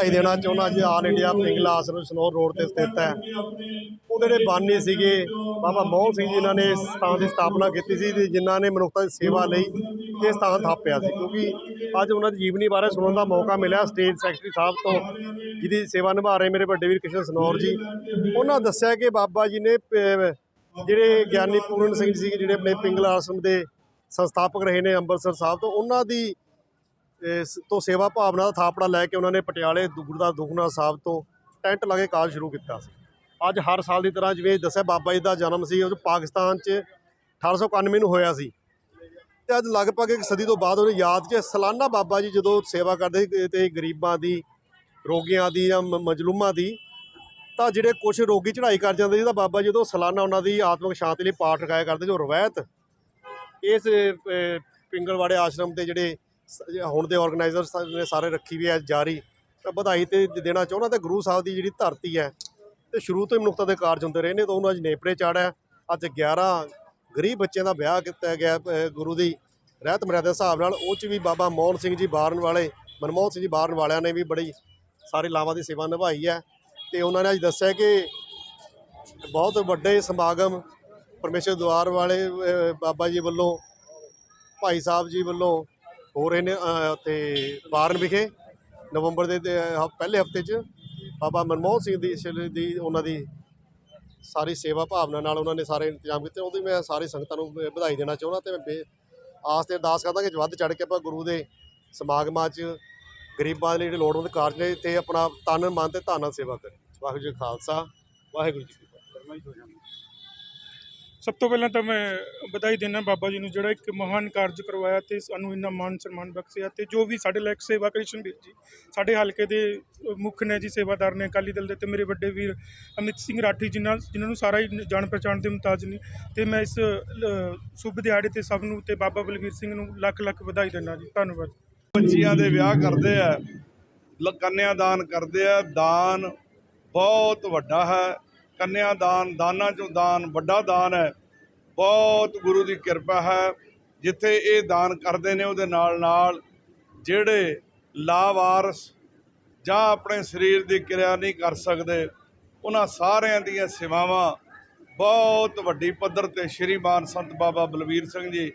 ਵਧਾਈ ਦੇਣਾ ਚਾਹੁੰਦਾ ਜੀ ਆਲ ਇੰਡੀਆ ਪਿੰਗਲਾ ਆਸਰਮ ਸਨੋਰ ਰੋਡ ਤੇ ਸਥਿਤ ਹੈ। ਉਹਦੇ ਜਿਹੜੇ ਬਾਨੀ ਸੀਗੇ, ਬਾਬਾ ਮੋਹਨ ਸਿੰਘ ਜੀ ਇਹਨਾਂ ਨੇ ਇਸ ਸਥਾਨ ਦੀ ਸਥਾਪਨਾ ਕੀਤੀ ਸੀ ਤੇ ਜਿਨ੍ਹਾਂ ਨੇ ਮਨੁੱਖਤਾ ਦੀ ਸੇਵਾ ਲਈ ਇਹ ਸਥਾਨ ਥਾਪਿਆ ਸੀ। ਕਿਉਂਕਿ ਅੱਜ ਉਹਨਾਂ ਦੀ ਜੀਵਨੀ ਬਾਰੇ ਸੁਣਨ ਦਾ ਮੌਕਾ ਮਿਲਿਆ ਸਟੇਟ ਸੈਕਟਰੀ ਸਾਹਿਬ ਤੋਂ, ਜਿਹਦੀ ਸੇਵਾ ਨਿਭਾ ਰਹੇ ਮੇਰੇ ਵੱਡੇ ਵੀਰ ਕ੍ਰਿਸ਼ਨ ਸਨੌਰ ਜੀ। ਉਹਨਾਂ ਦੱਸਿਆ ਕਿ ਬਾਬਾ ਜੀ ਨੇ ਜਿਹੜੇ ਗਿਆਨੀ ਪੂਰਨ ਸਿੰਘ ਜੀ ਸੀਗੇ, ਜਿਹੜੇ ਆਪਣੇ ਪਿੰਗਲਾ ਆਸ਼ਰਮ ਦੇ ਸੰਸਥਾਪਕ ਰਹੇ ਨੇ ਅੰਮ੍ਰਿਤਸਰ ਸਾਹਿਬ ਤੋਂ, ਉਹਨਾਂ ਦੀ ਤੋਂ ਸੇਵਾ ਭਾਵਨਾ ਦਾ ਥਾਪੜਾ ਲੈ ਕੇ ਉਹਨਾਂ ਨੇ ਪਟਿਆਲੇ ਗੁਰਦਾ ਦੁਖਨਾ ਸਾਹਿਬ ਤੋਂ ਟੈਂਟ ਲਾ ਕੇ ਕਾਜ ਸ਼ੁਰੂ ਕੀਤਾ ਸੀ। ਅੱਜ ਹਰ ਸਾਲ ਦੀ ਤਰ੍ਹਾਂ ਜਿਵੇਂ ਦੱਸਿਆ ਬਾਬਾ ਜੀ ਦਾ ਜਨਮ ਸੀ, ਉਹ ਪਾਕਿਸਤਾਨ 'ਚ 1891 ਨੂੰ ਹੋਇਆ ਸੀ। ਤੇ ਅੱਜ ਲਗਭਗ ਇੱਕ ਸਦੀ ਤੋਂ ਬਾਅਦ ਉਹਨੂੰ ਯਾਦ 'ਚ ਸਾਲਾਨਾ ਬਾਬਾ ਜੀ ਜਦੋਂ ਸੇਵਾ ਕਰਦੇ ਸੀ ਤੇ ਗਰੀਬਾਂ ਦੀ, ਰੋਗੀਆਂ ਦੀ ਜਾਂ ਮ- ਮਜਲੂਮਾਂ ਦੀ, ਤਾਂ ਜਿਹੜੇ ਕੁਝ ਰੋਗੀ ਚੜ੍ਹਾਈ ਕਰ ਜਾਂਦੇ ਸੀ ਤਾਂ ਬਾਬਾ ਜੀ ਜਦੋਂ ਸਾਲਾਨਾ ਉਹਨਾਂ ਦੀ ਆਤਮਿਕ ਸ਼ਾਂਤੀ ਲਈ ਪਾਠ ਰਖਾਇਆ ਕਰਦੇ ਜੋ ਰਵਾਇਤ। ਇਸ ਪਿੰਗਲਵਾੜੇ ਆਸ਼ਰਮ ਦੇ ਜਿਹੜੇ ਹੁਣ ਦੇ ਆਰਗੇਨਾਈਜ਼ਰ ਨੇ ਸਾਰੇ ਰੱਖੀ ਵੀ ਹੈ ਜਾਰੀ, ਤਾਂ ਵਧਾਈ ਤੇ ਦੇਣਾ ਚਾਹੁੰਦਾ ਤੇ ਗੁਰੂ ਸਾਹਿਬ ਦੀ ਜਿਹੜੀ ਧਰਤੀ ਹੈ, ਤੇ ਸ਼ੁਰੂ ਤੋਂ ਹੀ ਮਨੁੱਖਤਾ ਦੇ ਕਾਰਜ ਹੁੰਦੇ ਰਹੇ ਨੇ, ਤਾਂ ਉਹਨੂੰ ਅੱਜ ਨੇਪਰੇ ਚਾੜਿਆ, ਅੱਜ 11 ਗਰੀਬ ਬੱਚਿਆਂ ਦਾ ਵਿਆਹ ਕੀਤਾ ਗਿਆ ਗੁਰੂ ਦੀ ਰਹਿਤ ਮਰਿਆਦਾ ਦੇ ਹਿਸਾਬ ਨਾਲ, ਉਹ ਚ ਵੀ ਬਾਬਾ ਮੋਹਨ ਸਿੰਘ ਜੀ ਬਾਰਨ ਵਾਲੇ, ਮਨਮੋਹਨ ਸਿੰਘ ਜੀ ਬਾਰਨ ਵਾਲਿਆਂ ਨੇ ਵੀ ਬੜੀ ਸਾਰੇ ਲਾਵਾਂ ਦੀ ਸੇਵਾ ਨਿਭਾਈ ਹੈ, ਤੇ ਉਹਨਾਂ ਨੇ ਅੱਜ ਦੱਸਿਆ ਕਿ ਬਹੁਤ ਵੱਡੇ ਸਮਾਗਮ ਪਰਮੇਸ਼ਰ ਦੁਆਰ ਵਾਲੇ ਬਾਬਾ ਜੀ ਵੱਲੋਂ, ਭਾਈ ਸਾਹਿਬ ਜੀ ਵੱਲੋਂ ਹੋ ਰਹੇ ਨੇ ਅ, ਉੱਥੇ ਬਾਰਨ ਵਿਖੇ ਨਵੰਬਰ ਦੇ ਪਹਿਲੇ ਹਫ਼ਤੇ 'ਚ ਬਾਬਾ ਮਨਮੋਹਨ ਸਿੰਘ ਦੀ ਦੀ ਉਹਨਾਂ ਦੀ ਸਾਰੀ ਸੇਵਾ ਭਾਵਨਾ ਨਾਲ ਉਹਨਾਂ ਨੇ ਸਾਰੇ ਇੰਤਜ਼ਾਮ ਕੀਤੇ। ਉਹਦੀ ਮੈਂ ਸਾਰੇ ਸੰਗਤਾਂ ਨੂੰ ਵਧਾਈ ਦੇਣਾ ਚਾਹੁੰਦਾ ਤੇ ਮੈਂ ਬੇ- ਆਸ ਤੇ ਅਰਦਾਸ ਕਰਦਾ ਕਿ ਵੱਧ ਚੜ ਕੇ ਆਪਾਂ ਗੁਰੂ ਦੇ ਸਮਾਗਮਾਂ 'ਚ ਗਰੀਬਾਂ ਦੇ ਜਿਹੜੇ ਲੋੜਵੰਦ ਕਾਰਜ ਨੇ ਤੇ ਆਪਣਾ ਤਨ ਮਨ ਤੇ ਧਨ ਨਾਲ ਸੇਵਾ ਕਰੇ। ਵਾਹਿਗੁਰੂ ਜੀ ਖਾਲਸਾ ਵਾਹਿਗੁਰੂ ਜੀ ਕੀ ਫਤਿਹ। ਸਭ ਤੋਂ ਪਹਿਲਾਂ ਤਾਂ ਮੈਂ ਵਧਾਈ ਦੇਣਾ ਬਾਬਾ ਜੀ ਨੂੰ ਜਿਹੜਾ ਇੱਕ ਮਹਾਨ ਕਾਰਜ ਕਰਵਾਇਆ ਤੇ ਸਾਨੂੰ ਇੰਨਾ ਮਾਨ ਸਨਮਾਨ ਬਖਸ਼ਿਆ ਤੇ ਜੋ ਵੀ ਸਾਡੇ ਲਾਇਕ ਸੇਵਾ ਕ੍ਰਿਸ਼ਨ ਵੀਰ ਜੀ, ਸਾਡੇ ਹਲਕੇ ਦੇ ਮੁੱਖ ਨੇ ਜੀ ਸੇਵਾਦਾਰ ਨੇ ਅਕਾਲੀ ਦਲ ਦੇ ਤੇ ਮੇਰੇ ਵੱਡੇ ਵੀਰ ਅਮਿਤ ਸਿੰਘ ਰਾਠੀ ਜਿਨ੍ਹਾਂ ਜਿਨ੍ਹਾਂ ਨੂੰ ਸਾਰਾ ਹੀ ਜਾਣ ਪਛਾਣ ਦੇ ਮੁਤਾਜ ਨੇ ਤੇ ਮੈਂ ਇਸ ਸ਼ੁਭ ਦਿਹਾੜੇ ਤੇ ਸਭ ਨੂੰ ਤੇ ਬਾਬਾ ਬਲਵੀਰ ਸਿੰਘ ਨੂੰ ਲੱਖ ਲੱਖ ਵਧਾਈ ਦਿੰਦਾ ਜੀ, ਧੰਨਵਾਦ। ਬੱਚੀਆਂ ਦੇ ਵਿਆਹ ਕਰਦੇ ਆ ਕੰਨਿਆ ਦਾਨ ਕਰਦੇ ਆ, ਦਾਨ ਬਹੁਤ ਵੱਡਾ ਹੈ। ਕੰਨਿਆ ਦਾਨ, ਦਾਨਾਂ ਚੋਂ ਦਾਨ, ਵੱਡਾ ਦਾਨ ਹੈ। ਬਹੁਤ ਗੁਰੂ ਦੀ ਕਿਰਪਾ ਹੈ। ਜਿੱਥੇ ਇਹ ਦਾਨ ਕਰਦੇ ਨੇ, ਉਹਦੇ ਨਾਲ ਨਾਲ ਜਿਹੜੇ ਲਾਵਾਰਸ ਜਾਂ ਆਪਣੇ ਸਰੀਰ ਦੀ ਕਿਰਿਆ ਨਹੀਂ ਕਰ ਸਕਦੇ, ਉਹਨਾਂ ਸਾਰਿਆਂ ਦੀਆਂ ਸੇਵਾਵਾਂ ਬਹੁਤ ਵੱਡੀ ਪੱਧਰ ਤੇ ਸ਼੍ਰੀਮਾਨ ਸੰਤ ਬਾਬਾ ਬਲਵੀਰ ਸਿੰਘ ਜੀ,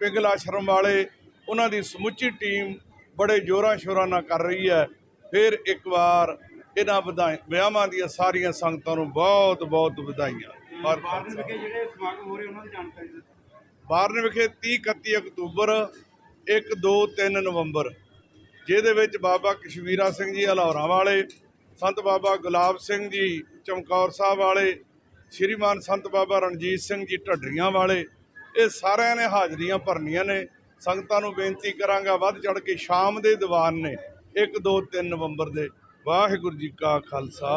ਪਿੰਗਲ ਆਸ਼ਰਮ ਵਾਲੇ, ਉਹਨਾਂ ਦੀ ਸਮੁੱਚੀ ਟੀਮ ਬੜੇ ਜ਼ੋਰਾਂ ਸ਼ੋਰਾਂ ਨਾਲ ਕਰ ਰਹੀ ਹੈ। ਫਿਰ ਇੱਕ ਵਾਰ ਇਹਨਾਂ ਵਧਾਈ ਵਿਆਹਾਂ ਦੀਆਂ ਸਾਰੀਆਂ ਸੰਗਤਾਂ ਨੂੰ ਬਹੁਤ ਬਹੁਤ ਵਧਾਈਆਂ। ਔਰ ਵਿਖੇ ਜਿਹੜੇ ਸਮਾਗਮ ਹੋ ਰਹੇ ਉਹਨਾਂ ਦੀ ਜਾਣਕਾਰੀ ਦਿਓ। ਬਾਰਨ ਵਿਖੇ 30 31 ਅਕਤੂਬਰ 1 2 3 ਨਵੰਬਰ। ਜਿਹਦੇ ਵਿੱਚ ਬਾਬਾ ਕਸ਼ਮੀਰਾ ਸਿੰਘ ਜੀ ਹਲੌਰਾਂ ਵਾਲੇ ਸੰਤ ਬਾਬਾ ਗੁਲਾਬ ਸਿੰਘ ਜੀ ਚਮਕੌਰ ਸਾਹਿਬ ਵਾਲੇ ਸ਼੍ਰੀਮਾਨ ਸੰਤ ਬਾਬਾ ਰਣਜੀਤ ਸਿੰਘ ਜੀ ਢੱਡਰੀਆਂ ਵਾਲੇ ਇਹ ਸਾਰਿਆਂ ਨੇ ਹਾਜ਼ਰੀਆਂ ਭਰਨੀਆਂ ਨੇ। ਸੰਗਤਾਂ ਨੂੰ ਬੇਨਤੀ ਕਰਾਂਗਾ ਵੱਧ ਚੜ ਕੇ ਸ਼ਾਮ ਦੇ ਦੀਵਾਨ ਨੇ 1 2 3 ਨਵੰਬਰ ਦੇ। ਵਾਹਿਗੁਰੂ ਜੀ ਕਾ ਖਾਲਸਾ,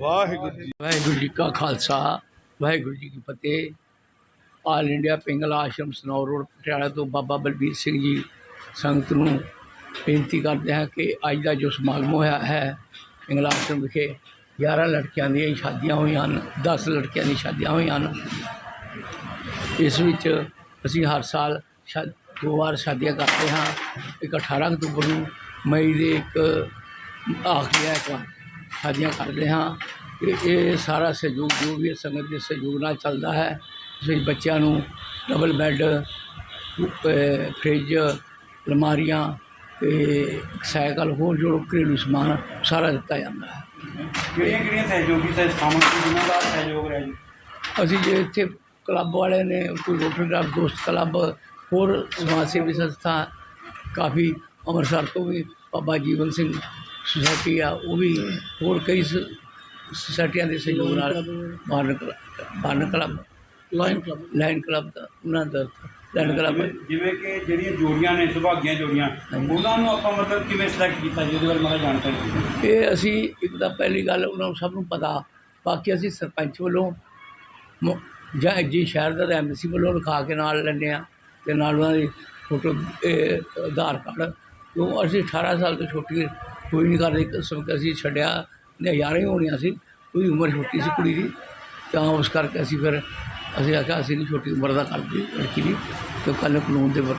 ਵਾਹਿਗੁਰੂ ਜੀ ਵਾਹਿਗੁਰੂ ਜੀ ਕਾ ਖਾਲਸਾ, ਵਾਹਿਗੁਰੂ ਜੀ ਕੀ ਫਤਿਹ। All India Pingal Ashram Sanaur road Patiala ਤੋਂ ਬਾਬਾ ਬਲਬੀਰ ਸਿੰਘ ਜੀ ਸੰਗਤ ਨੂੰ ਬੇਨਤੀ ਕਰਦੇ ਹਾਂ ਕਿ ਅੱਜ ਦਾ ਜੋ ਸਮਾਗਮ ਹੋਇਆ ਹੈ ਪਿੰਗਲ ਆਸ਼ਰਮ ਵਿਖੇ 11 ਲੜਕੀਆਂ ਦੀਆਂ ਸ਼ਾਦੀਆਂ ਹੋਈਆਂ ਹਨ 10 ਲੜਕੀਆਂ ਦੀਆਂ ਸ਼ਾਦੀਆਂ ਹੋਈਆਂ ਹਨ। ਇਸ ਵਿੱਚ ਅਸੀਂ ਹਰ ਸਾਲ ਸ਼ਾ, ਦੋ ਵਾਰ ਸ਼ਾਦੀਆਂ ਕਰਦੇ ਹਾਂ, ਇੱਕ 18 ਅਕਤੂਬਰ ਨੂੰ, ਮਈ ਦੇ ਇੱਕ ਆਖਰੀ ਐਤਵਾਰ ਸ਼ਾਦੀਆਂ ਕਰਦੇ ਹਾਂ। ਤੇ ਇਹ ਸਾਰਾ ਸਹਿਯੋਗ ਜੋ ਵੀ ਹੈ ਸੰਗਤ ਦੇ ਸਹਿਯੋਗ ਨਾਲ ਚੱਲਦਾ ਹੈ ਇਸ ਵਿੱਚ ਬੱਚਿਆਂ ਨੂੰ ਡਬਲ ਬੈੱਡ ਫਰਿੱਜ ਅਲਮਾਰੀਆਂ ਤੇ ਸਾਈਕਲ ਹੋਰ ਜੋ ਘਰੇਲੂ ਸਮਾਨ ਸਾਰਾ ਦਿੱਤਾ ਜਾਂਦਾ ਹੈ। ਕਿਹੜੀਆਂ ਕਿਹੜੀਆਂ ਸਹਿਯੋਗੀ ਸੰਸਥਾਵਾਂ ਜਿਨ੍ਹਾਂ ਦਾ ਸਹਿਯੋਗ ਰਿਹਾ ਜੀ? ਅਸੀਂ ਜੇ ਇੱਥੇ ਕਲੱਬ ਵਾਲੇ ਨੇ ਕੋਈ ਰੋਟਰੀ ਕਲੱਬ ਦੋਸਤ ਕਲੱਬ ਹੋਰ ਸਮਾਜ ਸੇਵੀ ਸੰਸਥਾ ਕਾਫੀ ਅੰਮ੍ਰਿਤਸਰ ਤੋਂ ਵੀ ਬਾਬਾ ਜੀਵਨ ਸਿੰਘ ਸੁਸਾਇਟੀ ਆ ਉਹ ਵੀ ਹੋਰ ਕਈ ਸ- ਸੁਸਾਇਟੀਆਂ ਦੇ ਸਹਿਯੋਗ ਨਾਲ Baran club Baran club lion club lion club ਦਾ ਉਹਨਾਂ ਦਾ ਲਾਇਨ ਕਲੱਬ ਜਿਵੇਂ ਕਿ ਜਿਹੜੀਆਂ ਜੋੜੀਆਂ ਨੇ ਸੁਭਾਗੀਆਂ ਜੋੜੀਆਂ ਉਹਨਾਂ ਨੂੰ ਆਪਾਂ ਮਤਲਬ ਕਿਵੇਂ ਸਿਲੈਕਟ ਕੀਤਾ ਜੀ? ਉਹਦੇ ਬਾਰੇ ਮਾੜਾ ਜਾਣਕਾਰੀ ਇਹ ਅਸੀਂ ਇੱਕ ਤਾਂ ਪਹਿਲੀ ਗੱਲ ਉਹਨਾਂ ਨੂੰ ਸਭ ਨੂੰ ਪਤਾ ਬਾਕੀ ਅਸੀਂ ਸਰਪੰਚ ਵੱਲੋਂ ਜਾਂ ਜੀ ਸ਼ਹਿਰ ਦਾ ਐਮਸੀ ਵੱਲੋਂ ਲਿਖਾ ਕੇ ਨਾਲ ਲੈਂਦੇ ਆ ਤੇ ਨਾਲ ਉਹਨਾਂ ਦੀ ਫੋਟੋ ਆਧਾਰ ਕਾਰਡ ਕਿਉਂ ਅਸੀਂ 18 ਸਾਲ ਤੋਂ ਛੋਟੀ ਕੋਈ ਨਹੀਂ ਕਰਦੇ ਕਿਸਮ ਕਿ ਅਸੀਂ ਛੱਡਿਆ ਨਜ਼ਾਰੇ ਹੋਣੀਆਂ ਅਸੀਂ ਕੋਈ ਉਮਰ ਛੋਟੀ ਸੀ ਕੁੜੀ ਦੀ, ਤਾਂ ਉਸ ਕਰਕੇ ਅਸੀਂ ਫਿਰ ਅਸੀਂ ਆਖਿਆ, ਅਸੀਂ ਨਹੀਂ ਛੋਟੀ ਉਮਰ ਦਾ ਕਰਦੇ, ਲੜਕੀ ਦੀ, ਤੇ ਕੱਲ੍ਹ ਕਾਨੂੰਨ ਦੇ